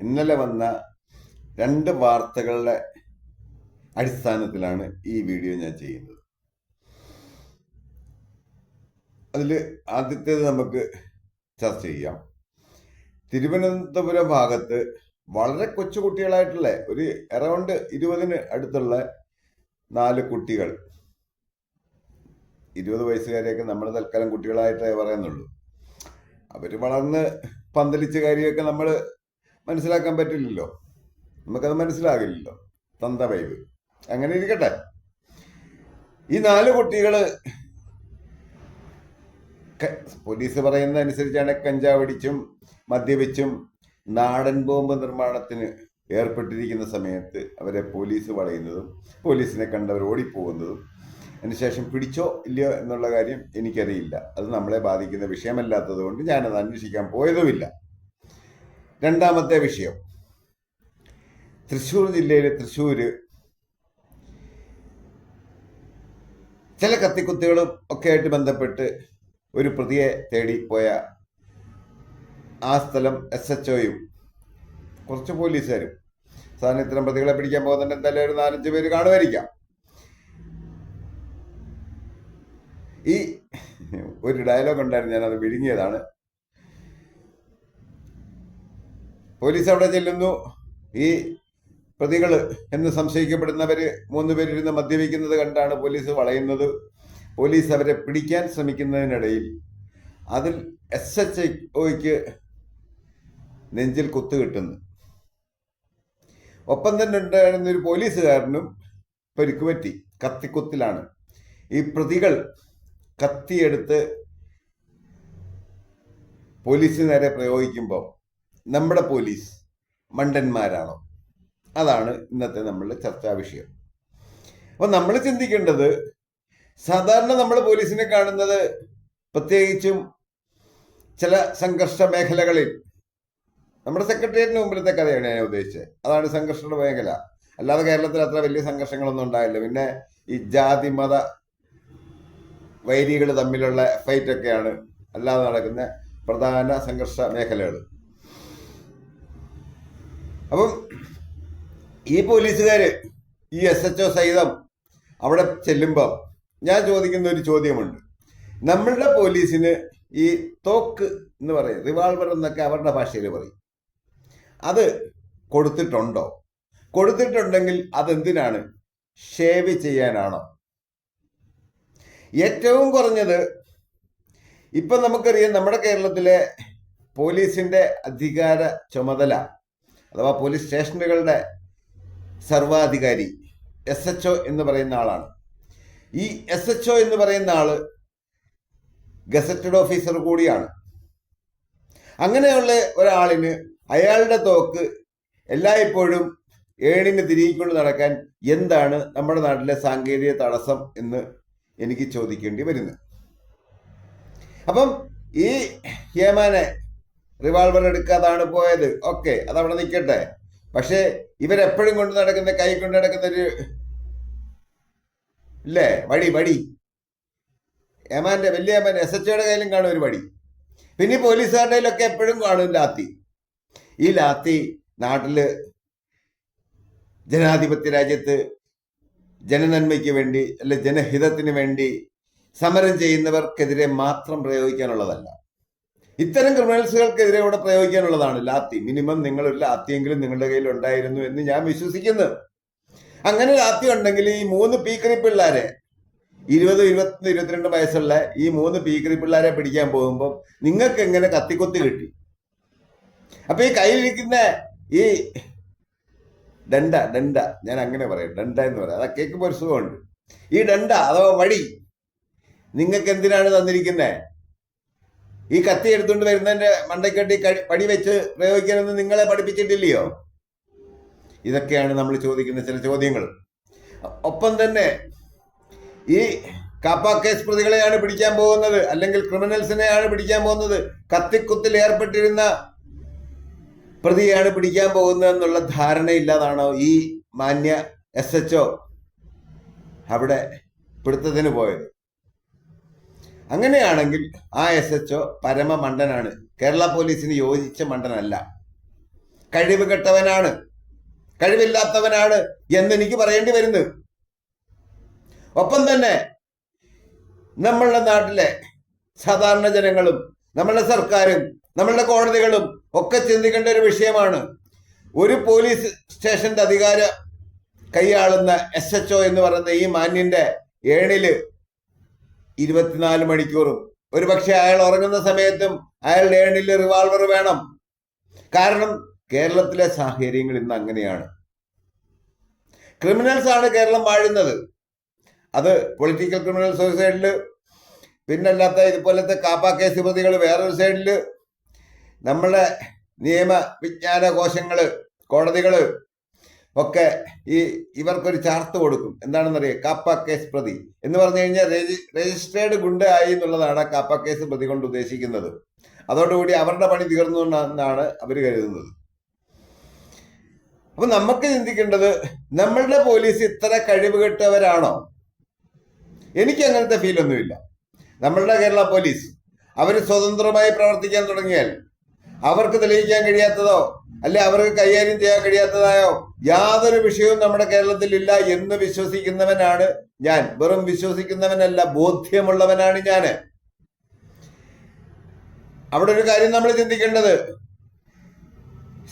ഇന്നലെ വന്ന രണ്ട് വാർത്തകളുടെ അടിസ്ഥാനത്തിലാണ് ഈ വീഡിയോ ഞാൻ ചെയ്യുന്നത്. അതിൽ ആദ്യത്തേത് നമുക്ക് ചർച്ച ചെയ്യാം. തിരുവനന്തപുരം ഭാഗത്ത് വളരെ കൊച്ചു കുട്ടികളായിട്ടുള്ള ഒരു അറൗണ്ട് ഇരുപതിന് അടുത്തുള്ള നാല് കുട്ടികൾ. ഇരുപത് വയസ്സുകാരെയൊക്കെ നമ്മൾ തൽക്കാലം കുട്ടികളായിട്ടേ പറയുന്നുള്ളൂ അവർ വളർന്ന് പന്തലിച്ച കാര്യമൊക്കെ നമ്മൾ മനസ്സിലാക്കാൻ പറ്റില്ലല്ലോ. നമുക്കത് മനസ്സിലാകില്ലല്ലോ. തന്ത വൈബ് അങ്ങനെ ഇരിക്കട്ടെ. ഈ നാല് കുട്ടികൾ പോലീസ് പറയുന്ന അനുസരിച്ചാണ് കഞ്ചാവടിച്ചും മദ്യപിച്ചും നാടൻ ബോംബ് നിർമ്മാണത്തിന് ഏർപ്പെട്ടിരിക്കുന്ന സമയത്ത് അവരെ പോലീസ് വളയുന്നതും പോലീസിനെ കണ്ടവർ ഓടിപ്പോകുന്നതും അതിനുശേഷം പിടിച്ചോ ഇല്ലയോ എന്നുള്ള കാര്യം എനിക്കറിയില്ല. അത് നമ്മളെ ബാധിക്കുന്ന വിഷയമല്ലാത്തത് കൊണ്ട് ഞാനത് അന്വേഷിക്കാൻ പോയതുമില്ല. രണ്ടാമത്തെ വിഷയം. തൃശ്ശൂർ ജില്ലയിലെ തൃശ്ശൂര് ചില കത്തിക്കുത്തുകളും ഒക്കെ ആയിട്ട് ബന്ധപ്പെട്ട് ഒരു പ്രതിയെ തേടി പോയ ആ സ്ഥലം എസ് എച്ച് ഒയും കുറച്ച് പോലീസുകാരും സാധാരണ ഇത്തരം പ്രതികളെ പിടിക്കാൻ പോകുന്നുണ്ട്. എന്തായാലും ഒരു നാലഞ്ച് പേര് കാണുമായിരിക്കാം. ഈ ഒരു ഡയലോഗ് ഉണ്ടായിരുന്നു. ഞാനത് വിഴുങ്ങിയതാണ്. പോലീസ് അവിടെ ചെല്ലുന്നു. ഈ പ്രതികൾ എന്ന് സംശയിക്കപ്പെടുന്നവർ മൂന്ന് പേരിരുന്ന് മദ്യപിക്കുന്നത് കണ്ടാണ് പോലീസ് വളയുന്നത്. പോലീസ് അവരെ പിടിക്കാൻ ശ്രമിക്കുന്നതിനിടയിൽ അതിൽ എസ് എച്ച് ഒയ്ക്ക് നെഞ്ചിൽ കുത്തു കിട്ടുന്നു. ഒപ്പം തന്നെ ഉണ്ടായിരുന്ന ഒരു പോലീസുകാരനും പരിക്ക് പറ്റി കത്തിക്കുത്തിലാണ്. ഈ പ്രതികൾ കത്തിയെടുത്ത് പോലീസിന് നേരെ പ്രയോഗിക്കുമ്പോൾ നമ്മുടെ പോലീസ് മണ്ടന്മാരാണോ? അതാണ് ഇന്നത്തെ നമ്മളുടെ ചർച്ചാ വിഷയം. അപ്പൊ നമ്മൾ ചിന്തിക്കേണ്ടത് സാധാരണ നമ്മൾ പോലീസിനെ കാണുന്നത് പ്രത്യേകിച്ചും ചില സംഘർഷ മേഖലകളിൽ. നമ്മുടെ സെക്രട്ടേറിയറ്റിന് മുമ്പിലത്തെ കഥയാണ് ഞാൻ ഉദ്ദേശിച്ചത്. അതാണ് സംഘർഷ മേഖല. അല്ലാതെ കേരളത്തിൽ അത്ര വലിയ സംഘർഷങ്ങളൊന്നും ഉണ്ടായില്ല. പിന്നെ ഈ ജാതി മത വൈരികൾ തമ്മിലുള്ള ഫൈറ്റ് ഒക്കെയാണ് അല്ലാതെ നടക്കുന്ന പ്രധാന സംഘർഷ മേഖലകൾ. അപ്പം ഈ പോലീസുകാര് ഈ എസ് എച്ച് ഒ സഹിതം അവിടെ ചെല്ലുമ്പോൾ ഞാൻ ചോദിക്കുന്ന ഒരു ചോദ്യമുണ്ട്. നമ്മളുടെ പോലീസിന് ഈ തോക്ക് എന്ന് പറയും റിവാൾവർ എന്നൊക്കെ അവരുടെ ഭാഷയിൽ പറയും. അത് കൊടുത്തിട്ടുണ്ടോ? കൊടുത്തിട്ടുണ്ടെങ്കിൽ അതെന്തിനാണ്? ഷേവ് ചെയ്യാനാണോ? ഏറ്റവും കുറഞ്ഞത് ഇപ്പം നമുക്കറിയാം നമ്മുടെ കേരളത്തിലെ പോലീസിന്റെ അധികാര ചുമതല അഥവാ പോലീസ് സ്റ്റേഷനുകളുടെ സർവാധികാരി എസ് എച്ച് ഒ എന്ന് പറയുന്ന ആളാണ്. ഈ എസ് എച്ച് ഒ എന്ന് പറയുന്ന ആൾ ഗസറ്റഡ് ഓഫീസർ കൂടിയാണ്. അങ്ങനെയുള്ള ഒരാളിന് അയാളുടെ തോക്ക് എല്ലായ്പ്പോഴും ഏണിന് തിരികൊണ്ട് നടക്കാൻ എന്താണ് നമ്മുടെ നാട്ടിലെ സാങ്കേതിക തടസ്സം എന്ന് എനിക്ക് ചോദിക്കേണ്ടി വരുന്നത് അപ്പം ഈ ഹേമാനെ റിവാൾവർ എടുക്കാതാണ് പോയത്. ഓക്കെ അവിടെ നിൽക്കട്ടെ. പക്ഷേ ഇവരെപ്പോഴും കൊണ്ട് നടക്കുന്ന കൈ കൊണ്ട് നടക്കുന്ന ഒരു ഇല്ലേ? വടി വടി. ഏമാന്റെ വലിയ ഏമാൻ എസ് എച്ച് കയ്യിലും കാണും ഒരു വടി. പിന്നെ പോലീസുകാരുടെ കയ്യിലൊക്കെ എപ്പോഴും കാണും ലാത്തി. ഈ ലാത്തി നാട്ടിൽ ജനാധിപത്യ രാജ്യത്ത് ജനനന്മയ്ക്ക് വേണ്ടി അല്ലെ ജനഹിതത്തിന് വേണ്ടി സമരം ചെയ്യുന്നവർക്കെതിരെ മാത്രം പ്രയോഗിക്കാനുള്ളതല്ല. ഇത്തരം ക്രിമിനൽസുകൾക്കെതിരെ പ്രയോഗിക്കാനുള്ളതാണ് ലാത്തി. മിനിമം നിങ്ങൾ ഒരു ലാത്തിയെങ്കിലും നിങ്ങളുടെ കയ്യിൽ ഉണ്ടായിരുന്നു എന്ന് ഞാൻ വിശ്വസിക്കുന്നു. അങ്ങനെ ലാത്തി ഉണ്ടെങ്കിൽ ഈ മൂന്ന് പീക്കറി പിള്ളേരെ ഇരുപത് ഇരുപത്തി ഇരുപത്തിരണ്ട് വയസ്സുള്ള ഈ മൂന്ന് പീക്കറി പിള്ളേരെ പിടിക്കാൻ പോകുമ്പോൾ നിങ്ങൾക്ക് എങ്ങനെ കത്തിക്കൊത്തി കിട്ടി? അപ്പൊ ഈ കയ്യിലിരിക്കുന്ന ഈ ഡണ്ട ഡണ്ട ഞാൻ അങ്ങനെ പറയാം ഡണ്ട എന്ന് പറയാം. അതാ കേൾക്കുമ്പോൾ ഒരു സുഖമുണ്ട്. ഈ ഡണ്ട അഥവാ വടി നിങ്ങൾക്ക് എന്തിനാണ് തന്നിരിക്കുന്നത് ഈ കത്തി എടുത്തുകൊണ്ട് വരുന്നതിന്റെ മണ്ടക്കെട്ടി പടി വെച്ച് പ്രയോഗിക്കണമെന്ന് നിങ്ങളെ പഠിപ്പിച്ചിട്ടില്ലയോ? ഇതൊക്കെയാണ് നമ്മൾ ചോദിക്കുന്ന ചില ചോദ്യങ്ങൾ. ഒപ്പം തന്നെ ഈ കാപ്പ കേസ് പ്രതികളെയാണ് പിടിക്കാൻ പോകുന്നത് അല്ലെങ്കിൽ ക്രിമിനൽസിനെയാണ് പിടിക്കാൻ പോകുന്നത് കത്തിക്കുത്തിൽ ഏർപ്പെട്ടിരുന്ന പ്രതിയാണ് പിടിക്കാൻ പോകുന്നത് എന്നുള്ള ധാരണയില്ലാതാണോ ഈ മാന്യ എസ് എച്ച് അവിടെ പിടുത്തത്തിന് പോയത്? അങ്ങനെയാണെങ്കിൽ ആ എസ് എച്ച് ഒ പരമ മണ്ടനാണ് കേരള പോലീസിന് യോജിച്ച മണ്ടനല്ല. കഴിവ് കെട്ടവനാണ്. കഴിവില്ലാത്തവനാണ് എന്നെനിക്ക് പറയേണ്ടി വരുന്നത് ഒപ്പം തന്നെ നമ്മളുടെ നാട്ടിലെ സാധാരണ ജനങ്ങളും നമ്മളുടെ സർക്കാരും നമ്മളുടെ കോടതികളും ഒക്കെ ചിന്തിക്കേണ്ട ഒരു വിഷയമാണ്. ഒരു പോലീസ് സ്റ്റേഷന്റെ അധികാര കൈയാളുന്ന എസ് എച്ച് ഒ എന്ന് പറയുന്ന ഈ മാന്യന്റെ ഏണിൽ ഇരുപത്തിനാല് മണിക്കൂറും. ഒരു പക്ഷെ അയാൾ ഉറങ്ങുന്ന സമയത്തും അയാളുടെ ഏണിൽ റിവാൾവർ വേണം. കാരണം കേരളത്തിലെ സാഹചര്യങ്ങൾ ഇന്ന് അങ്ങനെയാണ്. ക്രിമിനൽസ് ആണ് കേരളം വാഴുന്നത്. അത് പൊളിറ്റിക്കൽ ക്രിമിനൽസ് ഒരു സൈഡിൽ പിന്നല്ലാത്ത ഇതുപോലത്തെ കാപ്പ കേസ് പ്രതികൾ വേറൊരു സൈഡിൽ നമ്മളെ നിയമ വിജ്ഞാന കോശങ്ങൾ കോടതികൾ ഒക്കെ ഈ ഇവർക്കൊരു ചാർത്ത് കൊടുക്കും. എന്താണെന്നറിയാം? കാപ്പ കേസ് പ്രതി. എന്ന് പറഞ്ഞു കഴിഞ്ഞാൽ ഗുണ്ട ആയി എന്നുള്ളതാണ് കാപ്പ കേസ് പ്രതി കൊണ്ട് ഉദ്ദേശിക്കുന്നത്. അതോടുകൂടി അവരുടെ പണി തീർന്നു എന്നാണ് അവർ കരുതുന്നത്. അപ്പൊ നമുക്ക് ചിന്തിക്കേണ്ടത് നമ്മളുടെ പോലീസ് ഇത്ര കഴിവ് കെട്ടവരാണോ? എനിക്ക് അങ്ങനത്തെ ഫീൽ ഒന്നുമില്ല. നമ്മളുടെ കേരള പോലീസ് അവർ സ്വതന്ത്രമായി പ്രവർത്തിക്കാൻ തുടങ്ങിയാൽ അവർക്ക് തെളിയിക്കാൻ കഴിയാത്തതോ അല്ലെ അവർക്ക് കൈകാര്യം ചെയ്യാൻ കഴിയാത്തതായോ? യാതൊരു വിഷയവും നമ്മുടെ കേരളത്തിൽ ഇല്ല എന്ന് വിശ്വസിക്കുന്നവനാണ് ഞാൻ. വെറും വിശ്വസിക്കുന്നവനല്ല ബോധ്യമുള്ളവനാണ് ഞാൻ. അവിടെ ഒരു കാര്യം നമ്മൾ ചിന്തിക്കേണ്ടത്.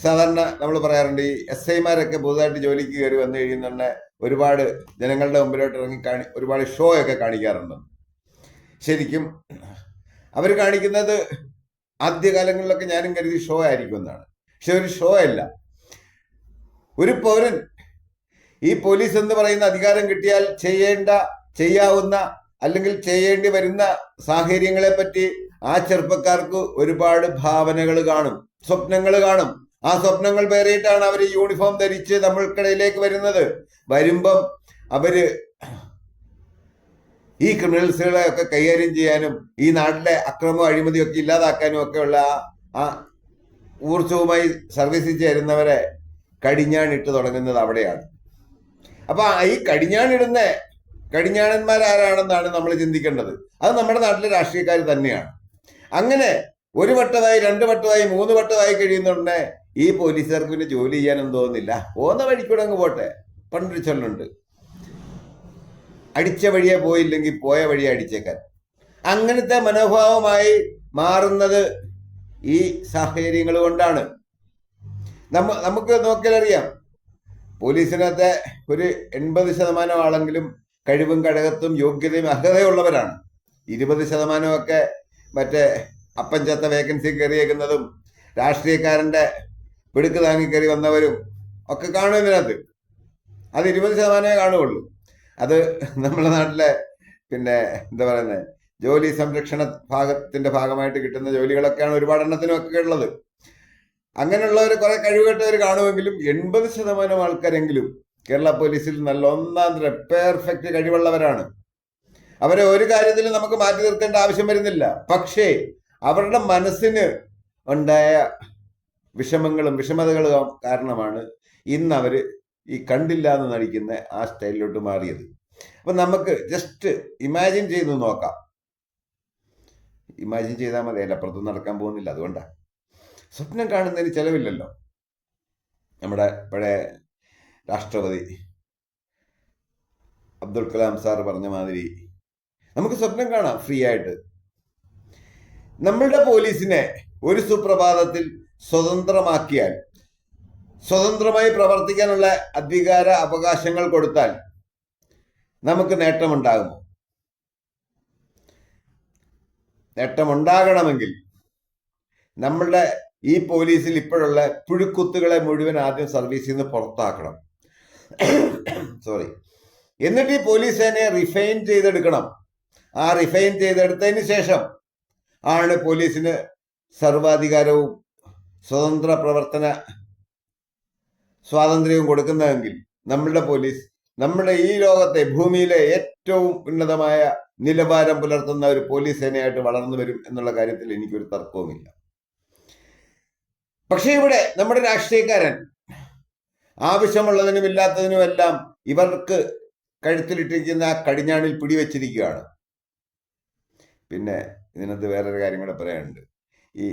സാധാരണ നമ്മൾ പറയാറുണ്ട് ഈ എസ് ഐമാരൊക്കെ പുതുതായിട്ട് ജോലിക്ക് കയറി വന്നു കഴിയുന്നുണ്ട് ഒരുപാട് ജനങ്ങളുടെ മുമ്പിലോട്ട് ഇറങ്ങി കാണി ഒരുപാട് ഷോ ഒക്കെ കാണിക്കാറുണ്ട്. ശരിക്കും അവർ കാണിക്കുന്നത് ആദ്യകാലങ്ങളിലൊക്കെ ഞാനും കരുതി ഷോ ആയിരിക്കും എന്നാണ്. പക്ഷെ ഒരു ഷോ അല്ല. ഒരു പൗരൻ ഈ പോലീസ് എന്ന് പറയുന്ന അധികാരം കിട്ടിയാൽ ചെയ്യേണ്ട ചെയ്യാവുന്ന അല്ലെങ്കിൽ ചെയ്യേണ്ടി വരുന്ന സാഹചര്യങ്ങളെ പറ്റി ആ ചെറുപ്പക്കാർക്ക് ഒരുപാട് ഭാവനകൾ കാണും സ്വപ്നങ്ങൾ കാണും. ആ സ്വപ്നങ്ങൾ പേറിയിട്ടാണ് അവർ യൂണിഫോം ധരിച്ച് നമ്മൾക്കിടയിലേക്ക് വരുന്നത്. വരുമ്പം അവർ ഈ ക്രിമിനൽസുകളെ ഒക്കെ കൈകാര്യം ചെയ്യാനും ഈ നാട്ടിലെ അക്രമവും അഴിമതിയും ഒക്കെ ഇല്ലാതാക്കാനും ഒക്കെയുള്ള ആ ഊർജവുമായി സർവീസിൽ ചേരുന്നവരെ കടിഞ്ഞാണിട്ട് തുടങ്ങുന്നത് അവിടെയാണ്. അപ്പൊ ഈ കടിഞ്ഞാണിടുന്ന കടിഞ്ഞാണന്മാരാരാണെന്നാണ് നമ്മൾ ചിന്തിക്കേണ്ടത്. അത് നമ്മുടെ നാട്ടിലെ രാഷ്ട്രീയക്കാർ തന്നെയാണ്. അങ്ങനെ ഒരു വട്ടമായി രണ്ട് വട്ടമായി മൂന്ന് വട്ടമായി കഴിയുന്നുണ്ടെ ഈ പോലീസുകാർക്ക് പിന്നെ ജോലി ചെയ്യാനും തോന്നുന്നില്ല. പോകുന്ന വഴിക്കൂടെ അങ്ങ് പോട്ടെ. പണ്ടൊരു ചൊല്ലുണ്ട്. അടിച്ച വഴിയെ പോയില്ലെങ്കിൽ പോയ വഴിയെ അടിച്ചേക്കാൻ. അങ്ങനത്തെ മനോഭാവമായി മാറുന്നത് ഈ സാഹചര്യങ്ങൾ കൊണ്ടാണ്. നമ്മ നമുക്ക് നോക്കിയാലറിയാം. പോലീസിനകത്തെ ഒരു എൺപത് ശതമാനം ആളെങ്കിലും കഴിവും കഴകത്തും യോഗ്യതയും അർഹതയുള്ളവരാണ്. ഇരുപത് ശതമാനമൊക്കെ മറ്റേ അപ്പം ചത്ത വേക്കൻസി കയറിയേക്കുന്നതും രാഷ്ട്രീയക്കാരന്റെ പിടുക്ക് താങ്ങി കയറി വന്നവരും ഒക്കെ കാണും ഇതിനകത്ത്. അത് ഇരുപത് ശതമാനമേ കാണുകയുള്ളൂ. അത് നമ്മുടെ നാട്ടിലെ പിന്നെ എന്താ പറയുന്നത് ജോലി സംരക്ഷണ ഭാഗത്തിന്റെ ഭാഗമായിട്ട് കിട്ടുന്ന ജോലികളൊക്കെയാണ് ഒരുപാട് എണ്ണത്തിനൊക്കെ ഉള്ളത്. അങ്ങനെയുള്ളവർ കുറെ കഴിവുകെട്ടവർ കാണുമെങ്കിലും എൺപത് ശതമാനം ആൾക്കാരെങ്കിലും കേരള പോലീസിൽ നല്ല ഒന്നാം തരം പെർഫെക്റ്റ് കഴിവുള്ളവരാണ്. അവരെ ഒരു കാര്യത്തിലും നമുക്ക് മാറ്റി നിർത്തേണ്ട ആവശ്യം വരുന്നില്ല. പക്ഷേ അവരുടെ മനസ്സിന് ഉണ്ടായ വിഷമങ്ങളും വിഷമതകളും കാരണമാണ് ഇന്ന് അവർ ഈ കണ്ടില്ല എന്ന് നടിക്കുന്ന ആ സ്റ്റൈലിലോട്ട് മാറിയത്. അപ്പം നമുക്ക് ജസ്റ്റ് ഇമാജിൻ ചെയ്ത് നോക്കാം. ഇമാജിൻ ചെയ്താൽ മതി അപ്പുറത്തും നടക്കാൻ പോകുന്നില്ല അതുകൊണ്ടാണ് സ്വപ്നം കാണുന്നതിന് ചിലവില്ലല്ലോ. നമ്മുടെ പഴയ രാഷ്ട്രപതി അബ്ദുൽ കലാം സാർ പറഞ്ഞ മാതിരി നമുക്ക് സ്വപ്നം കാണാം ഫ്രീ ആയിട്ട്. നമ്മളുടെ പോലീസിനെ ഒരു സുപ്രഭാതത്തിൽ സ്വതന്ത്രമാക്കിയാൽ സ്വതന്ത്രമായി പ്രവർത്തിക്കാനുള്ള അധികാര അവകാശങ്ങൾ കൊടുത്താൽ നമുക്ക് നേട്ടമുണ്ടാകുമോ? നേട്ടമുണ്ടാകണമെങ്കിൽ നമ്മളുടെ ഈ പോലീസിൽ ഇപ്പോഴുള്ള പുഴുക്കുത്തുകളെ മുഴുവൻ ആദ്യം സർവീസിൽ നിന്ന് പുറത്താക്കണം. സോറി എന്നിട്ട് ഈ പോലീസ് സേനയെ റിഫൈൻ ചെയ്തെടുക്കണം. ആ റിഫൈൻ ചെയ്തെടുത്തതിന് ശേഷം ആണ് പോലീസിന് സർവാധികാരവും സ്വതന്ത്ര പ്രവർത്തന സ്വാതന്ത്ര്യവും കൊടുക്കുന്നതെങ്കിൽ നമ്മളുടെ പോലീസ് നമ്മുടെ ഈ ലോകത്തെ ഭൂമിയിലെ ഏറ്റവും ഉന്നതമായ നിലവാരം പുലർത്തുന്ന ഒരു പോലീസ് സേനയായിട്ട് വളർന്നു വരും എന്നുള്ള കാര്യത്തിൽ എനിക്കൊരു തർക്കവുമില്ല. പക്ഷേ ഇവിടെ നമ്മുടെ രാഷ്ട്രീയക്കാരൻ ആവശ്യമുള്ളതിനും ഇല്ലാത്തതിനുമെല്ലാം ഇവർക്ക് കഴുത്തിലിട്ടിരിക്കുന്ന ആ കടിഞ്ഞാണിൽ പിടിവെച്ചിരിക്കുകയാണ്. പിന്നെ ഇതിനകത്ത് വേറൊരു കാര്യം കൂടെ പറയാനുണ്ട്. ഈ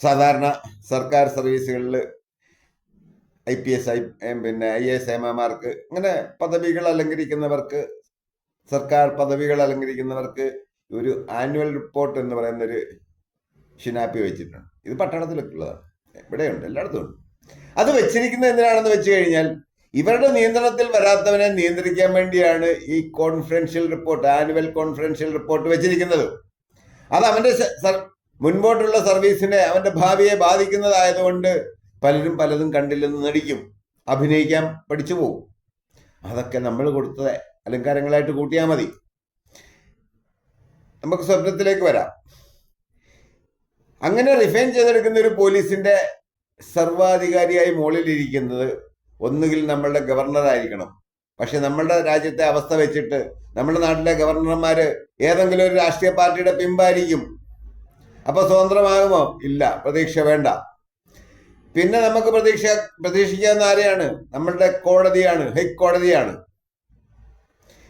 സാധാരണ സർക്കാർ സർവീസുകളിൽ ഐ പി എസ് ഐ പിന്നെ ഐ എസ് എമാർക്ക് അങ്ങനെ പദവികൾ അലങ്കരിക്കുന്നവർക്ക് സർക്കാർ പദവികൾ അലങ്കരിക്കുന്നവർക്ക് ഒരു ആനുവൽ റിപ്പോർട്ട് എന്ന് പറയുന്ന ഒരു ഷിനാപ്പി വെച്ചിട്ടുണ്ട്. ഇത് പട്ടണത്തിലൊക്കെ ഉള്ളതാണ് ഇവിടെയുണ്ട് എല്ലായിടത്തും ഉണ്ട്. അത് വെച്ചിരിക്കുന്നത് എന്തിനാണെന്ന് വെച്ച് കഴിഞ്ഞാൽ ഇവരുടെ നിയന്ത്രണത്തിൽ വരാത്തവനെ നിയന്ത്രിക്കാൻ വേണ്ടിയാണ് ഈ confidential report annual confidential report വെച്ചിരിക്കുന്നത്. അത് അവന്റെ മുൻപോട്ടുള്ള സർവീസിനെ അവന്റെ ഭാവിയെ ബാധിക്കുന്നതായതുകൊണ്ട് പലരും പലതും കണ്ടില്ലെന്ന് നടിക്കും. അഭിനയിക്കാൻ പഠിച്ചു പോകും അതൊക്കെ നമ്മൾ കൊടുത്ത അലങ്കാരങ്ങളായിട്ട് കൂട്ടിയാൽ മതി. നമുക്ക് സ്വപ്നത്തിലേക്ക് വരാം. അങ്ങനെ റിഫൈൻ ചെയ്തെടുക്കുന്ന ഒരു പോലീസിന്റെ സർവാധികാരിയായി മുകളിലിരിക്കുന്നത് ഒന്നുകിൽ നമ്മളുടെ ഗവർണർ ആയിരിക്കണം. പക്ഷെ നമ്മളുടെ രാജ്യത്തെ അവസ്ഥ വെച്ചിട്ട് നമ്മുടെ നാട്ടിലെ ഗവർണർമാര് ഏതെങ്കിലും ഒരു രാഷ്ട്രീയ പാർട്ടിയുടെ പിമ്പായിരിക്കും. അപ്പൊ സ്വതന്ത്രമാകുമോ? ഇല്ല. പ്രതീക്ഷ വേണ്ട. പിന്നെ നമുക്ക് പ്രതീക്ഷ പ്രതീക്ഷിക്കാവുന്ന ആരെയാണ്? നമ്മളുടെ കോടതിയാണ് ഹൈക്കോടതിയാണ്.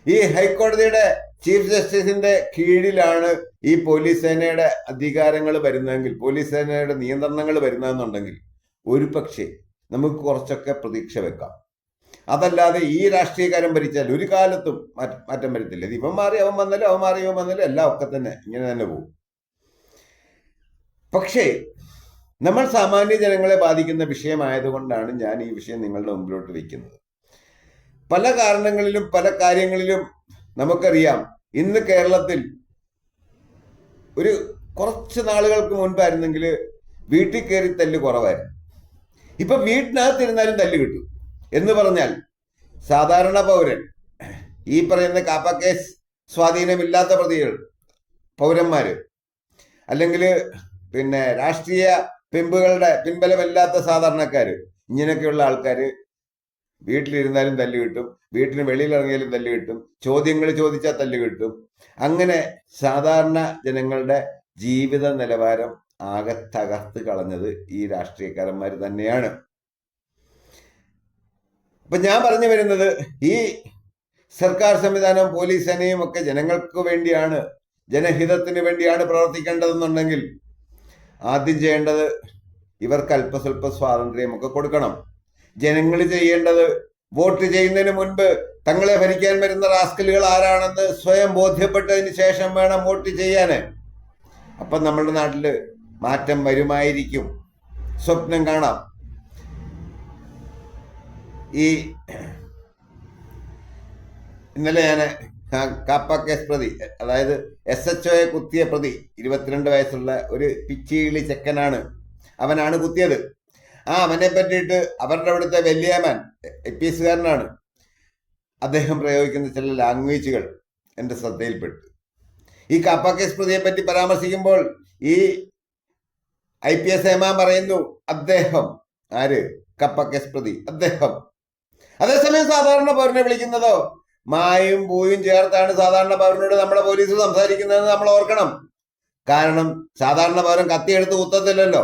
ഈ ഹൈക്കോടതിയുടെ ചീഫ് ജസ്റ്റിസിന്റെ കീഴിലാണ് ഈ പോലീസ് സേനയുടെ അധികാരങ്ങൾ വരുന്നതെങ്കിൽ പോലീസ് സേനയുടെ നിയന്ത്രണങ്ങൾ വരുന്നതെന്നുണ്ടെങ്കിൽ ഒരു പക്ഷേ നമുക്ക് കുറച്ചൊക്കെ പ്രതീക്ഷ വെക്കാം. അതല്ലാതെ ഈ രാഷ്ട്രീയക്കാരൻ ഭരിച്ചാൽ ഒരു കാലത്തും മാറ്റം വരത്തില്ല. ഇത് ഇവൻ മാറി അവൻ വന്നാലും അവൻ മാറി അവൻ വന്നാലും എല്ലാം ഒക്കെ തന്നെ ഇങ്ങനെ തന്നെ പോകും. പക്ഷേ നമ്മൾ സാമാന്യ ജനങ്ങളെ ബാധിക്കുന്ന വിഷയമായതുകൊണ്ടാണ് ഞാൻ ഈ വിഷയം നിങ്ങളുടെ മുമ്പിലോട്ട് വയ്ക്കുന്നത് പല കാരണങ്ങളിലും പല കാര്യങ്ങളിലും നമുക്കറിയാം ഇന്ന് കേരളത്തിൽ ഒരു കുറച്ച് നാളുകൾക്ക് മുൻപായിരുന്നെങ്കിൽ വീട്ടിൽ കയറി തല്ല് കുറവായിരുന്നു. ഇപ്പൊ വീട്ടിനകത്തിരുന്നാലും തല്ല് കിട്ടും. എന്ന് പറഞ്ഞാൽ സാധാരണ പൗരൻ ഈ പറയുന്ന കാപ്പ കേസ് സ്വാധീനമില്ലാത്ത പ്രതികൾ പൗരന്മാര് അല്ലെങ്കിൽ പിന്നെ രാഷ്ട്രീയ പിമ്പുകളുടെ പിൻബലമില്ലാത്ത സാധാരണക്കാർ ഇങ്ങനെയൊക്കെയുള്ള ആൾക്കാർ വീട്ടിലിരുന്നാലും തല്ല് കിട്ടും വീട്ടിന് വെളിയിലിറങ്ങിയാലും തല്ല് കിട്ടും ചോദ്യങ്ങൾ ചോദിച്ചാൽ തല്ല് കിട്ടും. അങ്ങനെ സാധാരണ ജനങ്ങളുടെ ജീവിത നിലവാരം ആകെ തകർത്ത് കളഞ്ഞത് ഈ രാഷ്ട്രീയക്കാരന്മാർ തന്നെയാണ്. അപ്പൊ ഞാൻ പറഞ്ഞു വരുന്നത് ഈ സർക്കാർ സംവിധാനവും പോലീസ് സേനയും ഒക്കെ ജനങ്ങൾക്ക് വേണ്ടിയാണ് ജനഹിതത്തിന് വേണ്ടിയാണ് പ്രവർത്തിക്കേണ്ടതെന്നുണ്ടെങ്കിൽ ആദ്യം ചെയ്യേണ്ടത് ഇവർക്ക് അല്പസ്വല്പ സ്വാതന്ത്ര്യമൊക്കെ കൊടുക്കണം. ജനങ്ങൾ ചെയ്യേണ്ടത് വോട്ട് ചെയ്യുന്നതിന് മുൻപ് തങ്ങളെ ഭരിക്കാൻ വരുന്ന റാസ്കലുകൾ ആരാണെന്ന് സ്വയം ബോധ്യപ്പെട്ടതിന് ശേഷം വേണം വോട്ട് ചെയ്യാൻ അപ്പം നമ്മുടെ നാട്ടിൽ മാറ്റം വരുമായിരിക്കും. സ്വപ്നം കാണാം. ഈ ഇന്നലെ ഞാൻ കാപ്പ കേസ് പ്രതി. അതായത് എസ് എച്ച് ഒയെ കുത്തിയ പ്രതി. ഇരുപത്തിരണ്ട് വയസ്സുള്ള ഒരു പിച്ചിയിളി ചെക്കനാണ്. അവനാണ് കുത്തിയത്. ആ അവനെ പറ്റിയിട്ട് അവരുടെ അവിടുത്തെ വല്യാമാൻ എ പി എസുകാരനാണ് അദ്ദേഹം പ്രയോഗിക്കുന്ന ചില ലാംഗ്വേജുകൾ എന്റെ ശ്രദ്ധയിൽപ്പെട്ടു. ഈ കാപ്പാക്കേസ് പ്രതിയെ പറ്റി പരാമർശിക്കുമ്പോൾ ഈ ഐ പി എസ് ഹേമാൻ പറയുന്നു അദ്ദേഹം. ആര്? കപ്പ പ്രതി. അദ്ദേഹം. അതേസമയം സാധാരണ പൗരനെ വിളിക്കുന്നതോ? മായും പൂയും ചേർത്താണ് സാധാരണ പൗരനോട് നമ്മളെ പോലീസ് സംസാരിക്കുന്നതെന്ന് നമ്മൾ ഓർക്കണം. കാരണം സാധാരണ പൗരൻ കത്തിയെടുത്ത് കുത്തത്തില്ലല്ലോ.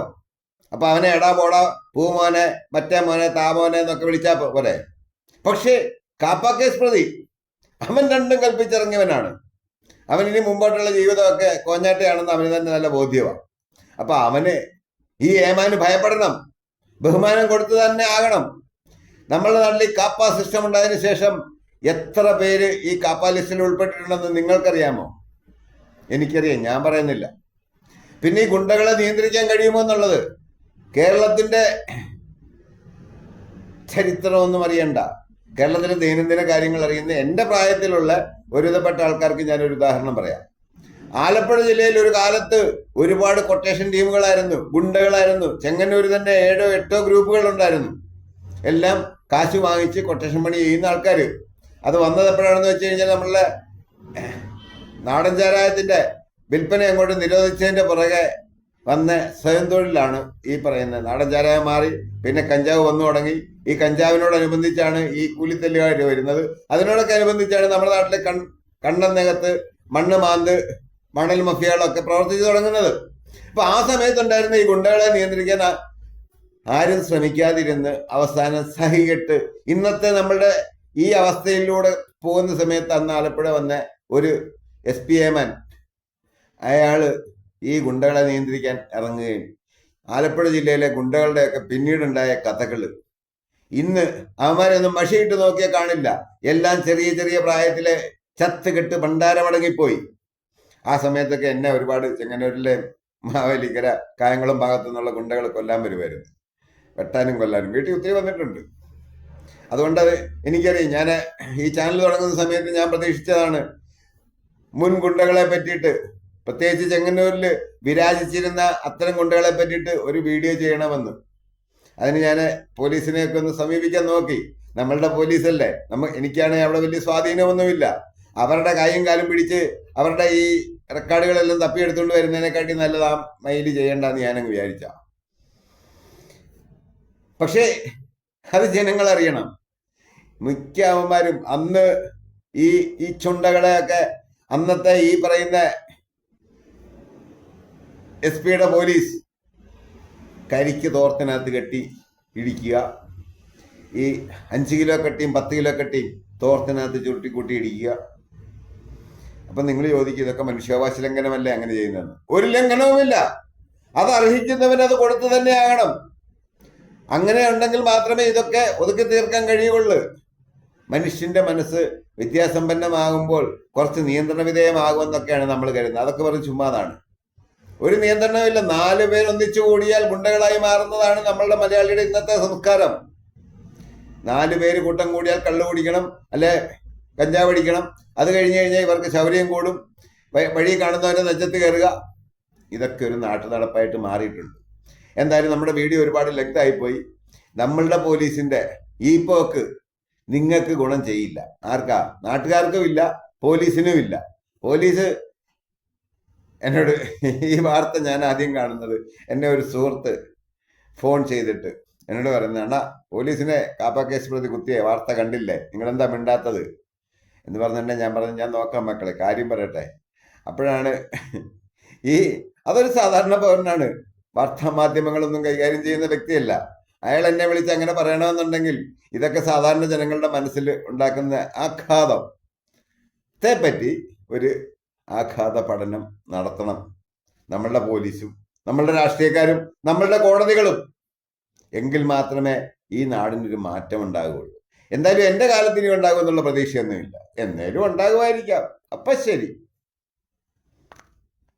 അപ്പൊ അവനെ എടാ പോടാ പൂമോനെ മറ്റേ മോനെ താമോനെ എന്നൊക്കെ വിളിച്ചാ പോലെ പക്ഷേ കാപ്പ കേസ് പ്രതി അവൻ രണ്ടും കൽപ്പിച്ചിറങ്ങിയവനാണ്. അവൻ ഇനി മുമ്പോട്ടുള്ള ജീവിതമൊക്കെ കോഞ്ഞാട്ടയാണെന്ന് അവന് തന്നെ നല്ല ബോധ്യമാണ് അപ്പൊ അവന് ഈ ഏമാന് ഭയപ്പെടണം. ബഹുമാനം കൊടുത്തു തന്നെ ആകണം. നമ്മളുടെ നാട്ടിൽ കാപ്പ സിസ്റ്റം ഉണ്ടായതിനു ശേഷം എത്ര പേര് ഈ കാപ്പാ ലിസ്റ്റിൽ ഉൾപ്പെട്ടിട്ടുണ്ടെന്ന് നിങ്ങൾക്കറിയാമോ? എനിക്കറിയാം ഞാൻ പറയുന്നില്ല. പിന്നെ ഈ ഗുണ്ടകളെ നിയന്ത്രിക്കാൻ കഴിയുമോ എന്നുള്ളത്? കേരളത്തിന്റെ ചരിത്രമൊന്നും അറിയണ്ട. കേരളത്തിലെ ദൈനംദിന കാര്യങ്ങൾ അറിയുന്ന എന്റെ പ്രായത്തിലുള്ള ഒരുവിധപ്പെട്ട ആൾക്കാർക്ക് ഞാനൊരു ഉദാഹരണം പറയാം. ആലപ്പുഴ ജില്ലയിൽ ഒരു കാലത്ത് ഒരുപാട് കൊട്ടേഷൻ ടീമുകളായിരുന്നു ഗുണ്ടകളായിരുന്നു. ചെങ്ങന്നൂർ തന്നെ ഏഴോ എട്ടോ ഗ്രൂപ്പുകൾ ഉണ്ടായിരുന്നു എല്ലാം കാശ് വാങ്ങിച്ച് കൊട്ടേഷൻ പണി ചെയ്യുന്ന ആൾക്കാർ അത് വന്നത് എപ്പോഴാണെന്ന് വെച്ച് കഴിഞ്ഞാൽ നമ്മളുടെ നാടൻ ചാരായത്തിന്റെ വിൽപ്പന അങ്ങോട്ട് നിരോധിച്ചതിന്റെ പുറകെ വന്ന സ്വയം തൊഴിലാണ് ഈ പറയുന്നത് നാടൻ ചാരായം മാറി പിന്നെ കഞ്ചാവ് വന്നു തുടങ്ങി. ഈ കഞ്ചാവിനോടനുബന്ധിച്ചാണ് ഈ കൂലിത്തല്ലുകാർ വരുന്നത്. അതിനോടൊക്കെ അനുബന്ധിച്ചാണ് നമ്മുടെ നാട്ടിലെ കൺ കണ്ണനകത്ത് മണ്ണ് മാന്ത് മണൽ മഫിയകളൊക്കെ പ്രവർത്തിച്ചു തുടങ്ങുന്നത്. അപ്പൊ ആ സമയത്തുണ്ടായിരുന്ന ഈ ഗുണ്ടകളെ നിയന്ത്രിക്കാൻ ആരും ശ്രമിക്കാതിരുന്ന് അവസാനം സഹികെട്ട് ഇന്നത്തെ നമ്മളുടെ ഈ അവസ്ഥയിലൂടെ പോകുന്ന സമയത്ത് അന്ന് ആലപ്പുഴ വന്ന ഒരു എസ് പി എമാൻ അയാൾ ഈ ഗുണ്ടകളെ നിയന്ത്രിക്കാൻ ഇറങ്ങുകയും ആലപ്പുഴ ജില്ലയിലെ ഗുണ്ടകളുടെയൊക്കെ പിന്നീടുണ്ടായ കഥകൾ ഇന്ന് അവന്മാരൊന്നും മഷിയിട്ട് നോക്കിയാൽ കാണില്ല. എല്ലാം ചെറിയ ചെറിയ പ്രായത്തിലെ ചത്ത് കെട്ട് ഭണ്ഡാരമടങ്ങിപ്പോയി ആ സമയത്തൊക്കെ എന്നെ ഒരുപാട് ചെങ്ങന്നൂരിലെ മാവേലിക്കര കായംകുളം ഭാഗത്തു നിന്നുള്ള ഗുണ്ടകൾ കൊല്ലാൻ വരുമായിരുന്നു വെട്ടാനും കൊല്ലാനും. വീട്ടിൽ ഒത്തിരി വന്നിട്ടുണ്ട്. അതുകൊണ്ട് എനിക്കറിയാം ഞാൻ ഈ ചാനൽ തുടങ്ങുന്ന സമയത്ത് ഞാൻ പ്രതീക്ഷിച്ചതാണ് മുൻ ഗുണ്ടകളെ പറ്റിയിട്ട് പ്രത്യേകിച്ച് ചെങ്ങന്നൂരിൽ വിരാജിച്ചിരുന്ന അത്തരം ഗുണ്ടകളെ പറ്റിയിട്ട് ഒരു വീഡിയോ ചെയ്യണമെന്ന്. അതിന് ഞാൻ പോലീസിനെയൊക്കെ ഒന്ന് സമീപിക്കാൻ നോക്കി. നമ്മളുടെ പോലീസല്ലേ? നമ്മ എനിക്കാണെങ്കിൽ അവിടെ വലിയ സ്വാധീനമൊന്നുമില്ല. അവരുടെ കൈയും കാലും പിടിച്ച് അവരുടെ ഈ റെക്കോർഡുകളെല്ലാം തപ്പിയെടുത്തുകൊണ്ട് വരുന്നതിനെക്കാട്ടി നല്ലത് മൈൽ ചെയ്യണ്ടെന്ന് ഞാനങ്ങ് വിചാരിച്ച. പക്ഷേ അത് ജനങ്ങൾ അറിയണം മിക്ക അവന്മാരും അന്ന് ഈ ഈ ചുണ്ടകളെയൊക്കെ അന്നത്തെ ഈ പറയുന്ന എസ് പിയുടെ പോലീസ് കരിക്ക് തോർത്തിനകത്ത് കെട്ടി ഇടിക്കുക. ഈ അഞ്ച് കിലോ കെട്ടിയും പത്ത് കിലോ കെട്ടിയും തോർത്തിനകത്ത് ചുരുട്ടിക്കൂട്ടി ഇടിക്കുക. അപ്പൊ നിങ്ങൾ ചോദിക്കും ഇതൊക്കെ മനുഷ്യാവകാശ ലംഘനമല്ലേ അങ്ങനെ ചെയ്യുന്നതെന്ന്? ഒരു ലംഘനവുമില്ല. അത് അർഹിക്കുന്നവൻ അത് കൊടുത്തു തന്നെ അങ്ങനെ ഉണ്ടെങ്കിൽ മാത്രമേ ഇതൊക്കെ ഒതുക്കി തീർക്കാൻ കഴിയുള്ളൂ. മനുഷ്യന്റെ മനസ്സ് വിദ്യാസമ്പന്നമാകുമ്പോൾ കുറച്ച് നിയന്ത്രണ വിധേയമാകുമെന്നൊക്കെയാണ് നമ്മൾ കരുതുന്നത്. അതൊക്കെ പറഞ്ഞ് ചുമ്മാതാണ്. ഒരു നിയന്ത്രണമില്ല നാല് പേർ ഒന്നിച്ചു കൂടിയാൽ ഗുണ്ടകളായി മാറുന്നതാണ് നമ്മളുടെ മലയാളിയുടെ ഇന്നത്തെ സംസ്കാരം. നാല് പേര് കൂട്ടം കൂടിയാൽ കള്ളു കുടിക്കണം അല്ലെ കഞ്ചാവ് അടിക്കണം. അത് കഴിഞ്ഞ് കഴിഞ്ഞാൽ ഇവർക്ക് ശൗര്യം കൂടും. വഴി കാണുന്നവരെ നെഞ്ചത്ത് കയറുക. ഇതൊക്കെ ഒരു നാട്ടു നടപ്പായിട്ട് മാറിയിട്ടുണ്ട്. എന്തായാലും നമ്മുടെ വീഡിയോ ഒരുപാട് ലെങ്തായി പോയി. നമ്മളുടെ പോലീസിന്റെ ഈ പോക്ക് നിങ്ങൾക്ക് ഗുണം ചെയ്യില്ല. ആർക്കാ? നാട്ടുകാർക്കും ഇല്ല പോലീസിനും ഇല്ല. പോലീസ് എന്നോട് ഈ വാർത്ത ഞാൻ ആദ്യം കാണുന്നത് എന്നെ ഒരു സുഹൃത്ത് ഫോൺ ചെയ്തിട്ട് എന്നോട് പറയുന്നത് പോലീസിനെ കാപ്പ കേസ് പ്രതി കുത്തിയെ വാർത്ത കണ്ടില്ലേ? നിങ്ങളെന്താ മിണ്ടാത്തത്? എന്ന് പറഞ്ഞിട്ടുണ്ടെങ്കിൽ ഞാൻ പറഞ്ഞു ഞാൻ നോക്കാം മക്കളെ കാര്യം പറയട്ടെ. അപ്പോഴാണ് ഈ അതൊരു സാധാരണ പൗരനാണ്. വാർത്താമാധ്യമങ്ങളൊന്നും കൈകാര്യം ചെയ്യുന്ന വ്യക്തിയല്ല. അയാൾ എന്നെ വിളിച്ച് അങ്ങനെ പറയണമെന്നുണ്ടെങ്കിൽ ഇതൊക്കെ സാധാരണ ജനങ്ങളുടെ മനസ്സിൽ ഉണ്ടാക്കുന്ന ആഘാതം. പറ്റി ഒരു ആഘാത പഠനം നടത്തണം. നമ്മളുടെ പോലീസും നമ്മളുടെ രാഷ്ട്രീയക്കാരും നമ്മളുടെ കോടതികളും. എങ്കിൽ മാത്രമേ ഈ നാടിനൊരു മാറ്റം ഉണ്ടാകുകയുള്ളൂ എന്തായാലും എന്റെ കാലത്തിനും ഉണ്ടാകുമെന്നുള്ള ഉണ്ടാകും പ്രതീക്ഷയൊന്നുമില്ല. എന്നേലും ഉണ്ടാകുമായിരിക്കാം. അപ്പൊ ശരി.